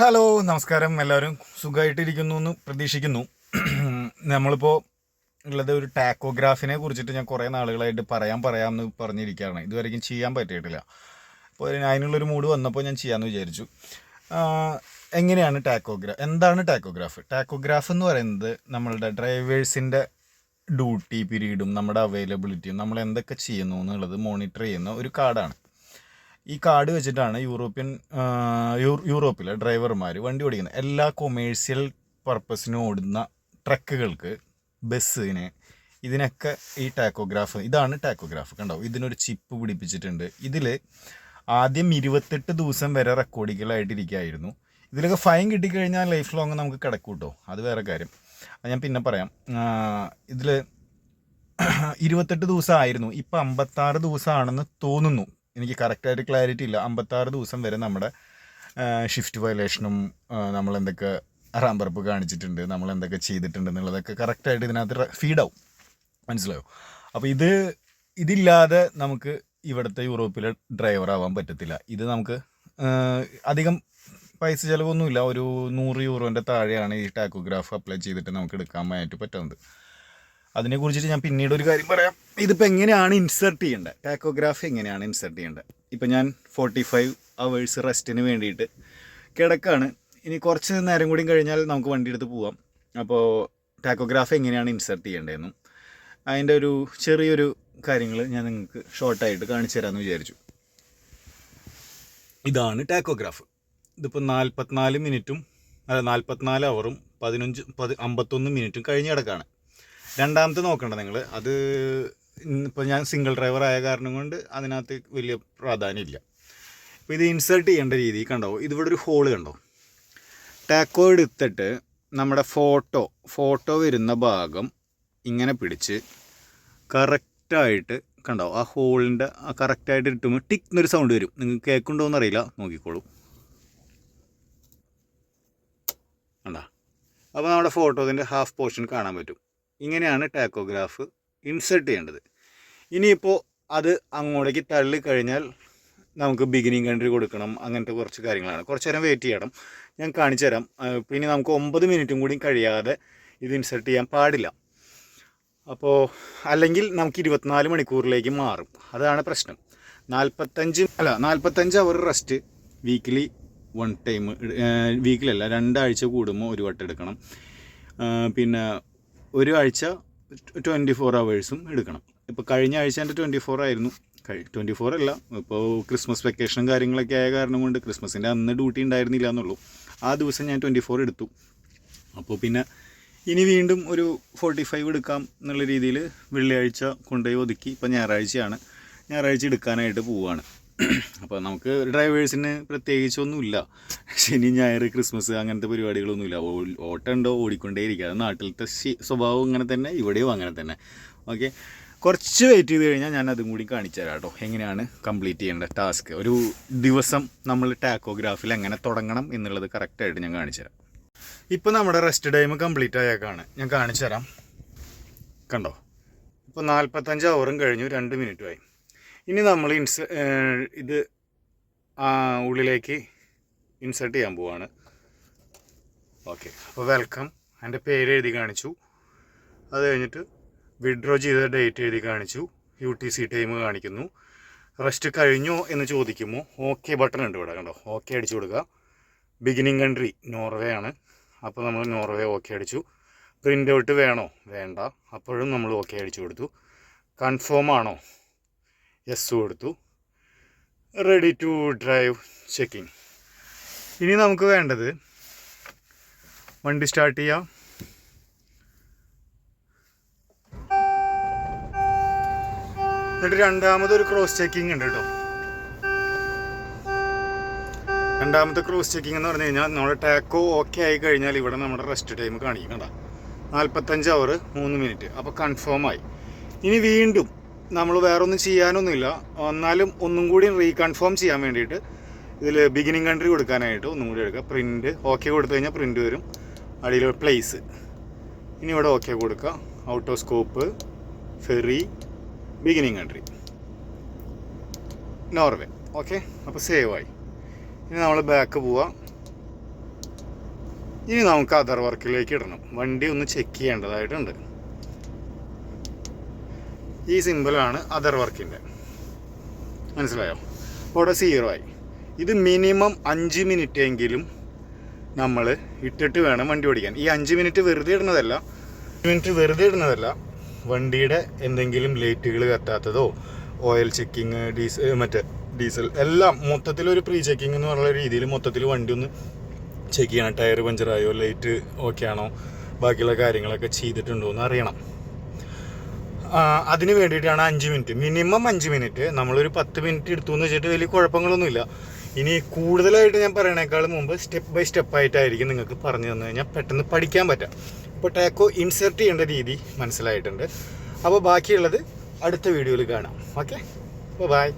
Hello നമസ്കാരം. എല്ലാവരും സുഖമായിട്ടിരിക്കുന്നു എന്ന് പ്രതീക്ഷിക്കുന്നു. നമ്മളിപ്പോൾ ഉള്ളത് ഒരു ടാക്കോഗ്രാഫിനെ കുറിച്ചിട്ട് ഞാൻ കുറേ നാളുകളായിട്ട് പറയാൻ പറയാം എന്ന് പറഞ്ഞിരിക്കുകയാണ്. ഇതുവരെയും ചെയ്യാൻ പറ്റിയിട്ടില്ല. അപ്പോൾ അതിന് അതിനുള്ളൊരു മൂഡ് വന്നപ്പോൾ ഞാൻ ചെയ്യാമെന്ന് വിചാരിച്ചു. എങ്ങനെയാണ് ടാക്കോഗ്രാഫ് എന്താണ് ടാക്കോഗ്രാഫ്? ടാക്കോഗ്രാഫ് എന്ന് പറയുന്നത് നമ്മളുടെ ഡ്രൈവേഴ്സിന്റെ ഡ്യൂട്ടി പീരീഡും നമ്മുടെ അവൈലബിലിറ്റിയും നമ്മൾ എന്തൊക്കെ ചെയ്യുന്നു എന്നുള്ളത് മോണിറ്റർ ചെയ്യുന്ന ഒരു കാർഡാണ്. ഈ കാർഡ് വെച്ചിട്ടാണ് യൂറോപ്യൻ യൂറോപ്പിലെ ഡ്രൈവർമാർ വണ്ടി ഓടിക്കുന്നത്. എല്ലാ കൊമേഴ്സ്യൽ പർപ്പസിനും ഓടുന്ന ട്രക്കുകൾക്ക് ബസ്സിന് ഇതിനൊക്കെ ഈ ടാക്കോഗ്രാഫ് ഇതാണ് ടാക്കോഗ്രാഫ് കണ്ടോ ഇതിനൊരു ചിപ്പ് പിടിപ്പിച്ചിട്ടുണ്ട്. ഇതിൽ ആദ്യം ഇരുപത്തെട്ട് ദിവസം വരെ റെക്കോർഡിക്കലായിട്ടിരിക്കുകയായിരുന്നു ഇതിലൊക്കെ ഫൈൻ കിട്ടിക്കഴിഞ്ഞാൽ ലൈഫ് ലോങ് നമുക്ക് കിടക്കും കേട്ടോ അത് വേറെ കാര്യം. അത് ഞാൻ പിന്നെ പറയാം. ഇതിൽ ഇരുപത്തെട്ട് ദിവസമായിരുന്നു ഇപ്പം അമ്പത്താറ് ദിവസമാണെന്ന് തോന്നുന്നു. എനിക്ക് കറക്റ്റായിട്ട് ക്ലാരിറ്റി ഇല്ല. അമ്പത്താറ് ദിവസം വരെ നമ്മുടെ ഷിഫ്റ്റ് വയലേഷനും നമ്മൾ എന്തൊക്കെ റാമ്പറപ്പ് കാണിച്ചിട്ടുണ്ട് നമ്മൾ എന്തൊക്കെ ചെയ്തിട്ടുണ്ട് എന്നുള്ളതൊക്കെ കറക്റ്റായിട്ട് ഇതിനകത്ത് ഫീഡാവും മനസ്സിലായോ? അപ്പോൾ ഇത് ഇതില്ലാതെ നമുക്ക് ഇവിടുത്തെ യൂറോപ്പിലെ ഡ്രൈവർ ആവാൻ പറ്റത്തില്ല. ഇത് നമുക്ക് അധികം പൈസ ചിലവൊന്നുമില്ല. ഒരു നൂറ് യൂറോന്റെ താഴെയാണ് ഈ ടാക്കോഗ്രാഫ് അപ്ലൈ ചെയ്തിട്ട് നമുക്ക് എടുക്കാൻ വേണ്ടിയിട്ട് പറ്റുന്നത്. അതിനെ കുറിച്ചിട്ട് ഞാൻ പിന്നീട് ഒരു കാര്യം പറയാം. ഇതിപ്പോൾ എങ്ങനെയാണ് ഇൻസെർട്ട് ചെയ്യേണ്ടത്? ടാക്കോഗ്രാഫി എങ്ങനെയാണ് ഇൻസെർട്ട് ചെയ്യേണ്ടത്? ഇപ്പം ഞാൻ ഫോർട്ടി ഫൈവ് അവേഴ്സ് റെസ്റ്റിന് വേണ്ടിയിട്ട് കിടക്കാണ്. ഇനി കുറച്ച് നേരം കൂടി കഴിഞ്ഞാൽ നമുക്ക് വണ്ടി എടുത്ത് പോവാം. അപ്പോൾ ടാക്കോഗ്രാഫ് എങ്ങനെയാണ് ഇൻസെർട്ട് ചെയ്യേണ്ടതെന്നും അതിന്റെ ഒരു ചെറിയൊരു കാര്യങ്ങൾ ഞാൻ നിങ്ങൾക്ക് ഷോർട്ടായിട്ട് കാണിച്ചു തരാമെന്ന് വിചാരിച്ചു. ഇതാണ് ടാക്കോഗ്രാഫ് ഇതിപ്പോൾ നാൽപ്പത്തിനാല് മിനിറ്റും അല്ല നാൽപ്പത്തിനാല് അവറും പതിനഞ്ച് പതി അമ്പത്തൊന്ന് മിനിറ്റും കഴിഞ്ഞ് കിടക്കാണ്. രണ്ടാമത്തെ നോക്കണ്ട നിങ്ങൾ അത് ഇപ്പോൾ ഞാൻ സിംഗിൾ ഡ്രൈവർ ആയ കാരണം കൊണ്ട് അതിനകത്ത് വലിയ പ്രാധാന്യമില്ല അപ്പോൾ ഇത് ഇൻസേർട്ട് ചെയ്യേണ്ട രീതി കണ്ടോ? ഇതിവിടെ ഒരു ഹോൾ കണ്ടോ? ടാക്കോ എടുത്തിട്ട് നമ്മുടെ ഫോട്ടോ ഫോട്ടോ വരുന്ന ഭാഗം ഇങ്ങനെ പിടിച്ച് കറക്റ്റായിട്ട് കണ്ടോ? ആ ഹോളിന്റെ ആ കറക്റ്റായിട്ട് ഇട്ടുമ്പോൾ ടിക് എന്നൊരു സൗണ്ട് വരും. നിങ്ങൾക്ക് കേൾക്കുണ്ടോ എന്നറിയില്ല നോക്കിക്കോളൂ. കണ്ടാ? അപ്പോൾ നമ്മുടെ ഫോട്ടോസിന്റെ ഹാഫ് പോർഷൻ കാണാൻ പറ്റും. ഇങ്ങനെയാണ് ടാക്കോഗ്രാഫ് ഇൻസെർട്ട് ചെയ്യേണ്ടത്. ഇനിയിപ്പോൾ അത് അങ്ങോട്ടേക്ക് തള്ളി കഴിഞ്ഞാൽ നമുക്ക് ബിഗിനിങ് കൺട്രി കൊടുക്കണം അങ്ങനത്തെ കുറച്ച് കാര്യങ്ങളാണ്. കുറച്ച് നേരം വെയിറ്റ് ചെയ്യണം. ഞാൻ കാണിച്ചു തരാം. പിന്നെ നമുക്ക് ഒമ്പത് മിനിറ്റും കൂടി കഴിയാതെ ഇത് ഇൻസെർട്ട് ചെയ്യാൻ പാടില്ല. അപ്പോൾ അല്ലെങ്കിൽ നമുക്ക് ഇരുപത്തിനാല് മണിക്കൂറിലേക്ക് മാറും. അതാണ് പ്രശ്നം. നാൽപ്പത്തഞ്ച് അല്ല നാൽപ്പത്തഞ്ച് അവർ റെസ്റ്റ് വീക്കിലി വൺ ടൈം വീക്കിലല്ല രണ്ടാഴ്ച കൂടുമ്പോൾ ഒരു വട്ടം എടുക്കണം. പിന്നെ ഒരു ആഴ്ച ട്വന്റി ഫോർ അവേഴ്സും എടുക്കണം. ഇപ്പോൾ കഴിഞ്ഞ ആഴ്ച എന്റെ ട്വന്റി ഫോർ ആയിരുന്നു. ട്വന്റി ഫോർ അല്ല ഇപ്പോൾ ക്രിസ്മസ് വെക്കേഷനും കാര്യങ്ങളൊക്കെ ആയ കാരണം കൊണ്ട് ക്രിസ്മസിന്റെ അന്ന് ഡ്യൂട്ടി ഉണ്ടായിരുന്നില്ല എന്നുള്ളൂ. ആ ദിവസം ഞാൻ ട്വന്റി ഫോർ എടുത്തു. അപ്പോൾ പിന്നെ ഇനി വീണ്ടും ഒരു ഫോർട്ടി ഫൈവ് എടുക്കാം എന്നുള്ള രീതിയിൽ വെള്ളിയാഴ്ച കൊണ്ടുപോയി ഒതുക്കി. ഇപ്പോൾ ഞായറാഴ്ചയാണ്. ഞായറാഴ്ച എടുക്കാനായിട്ട് പോവുകയാണ് അപ്പോൾ നമുക്ക് ഡ്രൈവേഴ്സിന് പ്രത്യേകിച്ചൊന്നുമില്ല. ശനി ഞായർ ക്രിസ്മസ് അങ്ങനത്തെ പരിപാടികളൊന്നുമില്ല. ഓ- ഓട്ടം ഉണ്ടോ ഓടിക്കൊണ്ടേ ഇരിക്കുക അത് നാട്ടിലത്തെ സ്വഭാവം ഇങ്ങനെ തന്നെ ഇവിടെയും അങ്ങനെ തന്നെ. ഓക്കെ? കുറച്ച് വെയിറ്റ് ചെയ്ത് കഴിഞ്ഞാൽ ഞാൻ അതും കൂടി കാണിച്ചു തരാം കേട്ടോ. എങ്ങനെയാണ് കംപ്ലീറ്റ് ചെയ്യേണ്ട ടാസ്ക് ഒരു ദിവസം നമ്മൾ ടാക്കോഗ്രാഫിൽ എങ്ങനെ തുടങ്ങണം എന്നുള്ളത് കറക്റ്റായിട്ട് ഞാൻ കാണിച്ചു തരാം. ഇപ്പോൾ നമ്മുടെ റെസ്റ്റ് ടൈം കംപ്ലീറ്റ് ആയേക്കാണ്. ഞാൻ കാണിച്ചു തരാം. കണ്ടോ? ഇപ്പോൾ നാൽപ്പത്തഞ്ച് അവറും കഴിഞ്ഞു. രണ്ട് മിനിറ്റുമായി ഇനി നമ്മൾ ഇൻസ ഇത് ഉള്ളിലേക്ക് ഇൻസേർട്ട് ചെയ്യാൻ പോവാണ്. ഓക്കെ. അപ്പോൾ വെൽക്കം. എന്റെ പേര് എഴുതി കാണിച്ചു. അത് കഴിഞ്ഞിട്ട് വിഡ്രോ ചെയ്ത ഡേറ്റ് എഴുതി കാണിച്ചു. യു ടി സി ടൈം കാണിക്കുന്നു. റെസ്റ്റ് കഴിഞ്ഞോ എന്ന് ചോദിക്കുമോ? ഓക്കെ ബട്ടൺ ഉണ്ട് ഇവിടെ കണ്ടോ? ഓക്കെ അടിച്ചു കൊടുക്കുക. ബിഗിനിങ് കൺട്രി നോർവേ ആണ്. അപ്പോൾ നമ്മൾ നോർവേ ഓക്കെ അടിച്ചു. പ്രിന്റ് ഔട്ട് വേണോ? വേണ്ട. അപ്പോഴും നമ്മൾ ഓക്കെ അടിച്ചു കൊടുത്തു. കൺഫേം ആണോ? യെസ് കൊടുത്തു. റെഡി ടു ഡ്രൈവ് ചെക്കിങ് ഇനി നമുക്ക് വേണ്ടത് വണ്ടി സ്റ്റാർട്ട് ചെയ്യാം. എന്നിട്ട് രണ്ടാമതൊരു ക്രോസ് ചെക്കിംഗ് ഉണ്ട് കേട്ടോ. രണ്ടാമത്തെ ക്രോസ് ചെക്കിംഗ് എന്ന് പറഞ്ഞു കഴിഞ്ഞാൽ നമ്മുടെ ടാക്കോ ഓക്കെ ആയി കഴിഞ്ഞാൽ ഇവിടെ നമ്മുടെ റെസ്റ്റ് ടൈം കാണിക്കും കേട്ടോ നാൽപ്പത്തഞ്ച് അവർ മൂന്ന് മിനിറ്റ് അപ്പോൾ കൺഫേം ആയി. ഇനി വീണ്ടും നമ്മൾ വേറെ ഒന്നും ചെയ്യാനൊന്നുമില്ല. എന്നാലും ഒന്നും കൂടി റീകൺഫേം ചെയ്യാൻ വേണ്ടിയിട്ട് ഇതിൽ ബിഗിനിങ് കൺട്രി കൊടുക്കാനായിട്ട് ഒന്നും കൂടി എടുക്കുക പ്രിന്റ് ഓക്കെ കൊടുത്തു കഴിഞ്ഞാൽ പ്രിന്റ് വരും. അടിയിൽ പ്ലേസ് ഇനി ഇവിടെ ഓക്കെ കൊടുക്കുക autoscope ferry beginning country Norway okay അപ്പോൾ സേവ് ആയി. ഇനി നമ്മൾ ബാക്ക് പോവാം. ഇനി നമുക്ക് അതർ വർക്കിലേക്ക് ഇടണം. വണ്ടി ഒന്ന് ചെക്ക് ചെയ്യേണ്ടതായിട്ടുണ്ട്. ഈ സിമ്പിളാണ് അതർ വർക്കിന്റെ മനസ്സിലായോ? ഇവിടെ സീറോ ആയി. ഇത് മിനിമം അഞ്ച് മിനിറ്റ് എങ്കിലും നമ്മൾ ഇട്ടിട്ട് വേണം വണ്ടി ഓടിക്കാൻ. ഈ അഞ്ച് മിനിറ്റ് വെറുതെ ഇടുന്നതല്ല മിനിറ്റ് വെറുതെ ഇടുന്നതല്ല വണ്ടിയുടെ എന്തെങ്കിലും ലൈറ്റുകൾ കത്താത്തതോ ഓയിൽ ചെക്കിങ് ഡീസൽ മറ്റേ ഡീസൽ എല്ലാം മൊത്തത്തിൽ ഒരു പ്രീ ചെക്കിംഗ് എന്ന് പറയുന്ന രീതിയിൽ മൊത്തത്തിൽ വണ്ടി ഒന്ന് ചെക്ക് ചെയ്യണം. ടയർ പഞ്ചറായോ ലൈറ്റ് ഓക്കെ ആണോ ബാക്കിയുള്ള കാര്യങ്ങളൊക്കെ ചെയ്തിട്ടുണ്ടോ എന്ന് അറിയണം. അതിന് വേണ്ടിയിട്ടാണ് അഞ്ച് മിനിറ്റ്. മിനിമം അഞ്ച് മിനിറ്റ്. നമ്മളൊരു പത്ത് മിനിറ്റ് എടുത്തു എന്ന് വെച്ചിട്ട് വലിയ കുഴപ്പങ്ങളൊന്നുമില്ല. ഇനി കൂടുതലായിട്ട് ഞാൻ പറയണേക്കാളും മുമ്പ് സ്റ്റെപ്പ് ബൈ സ്റ്റെപ്പ് ആയിട്ടായിരിക്കും നിങ്ങൾക്ക് പറഞ്ഞു തന്നു കഴിഞ്ഞാൽ പെട്ടെന്ന് പഠിക്കാൻ പറ്റാം. ഇപ്പോൾ ടാക്കോ ഇൻസെർട്ട് ചെയ്യേണ്ട രീതി മനസ്സിലായിട്ടുണ്ട്. അപ്പോൾ ബാക്കിയുള്ളത് അടുത്ത വീഡിയോയിൽ കാണാം. ഓക്കെ? ബൈ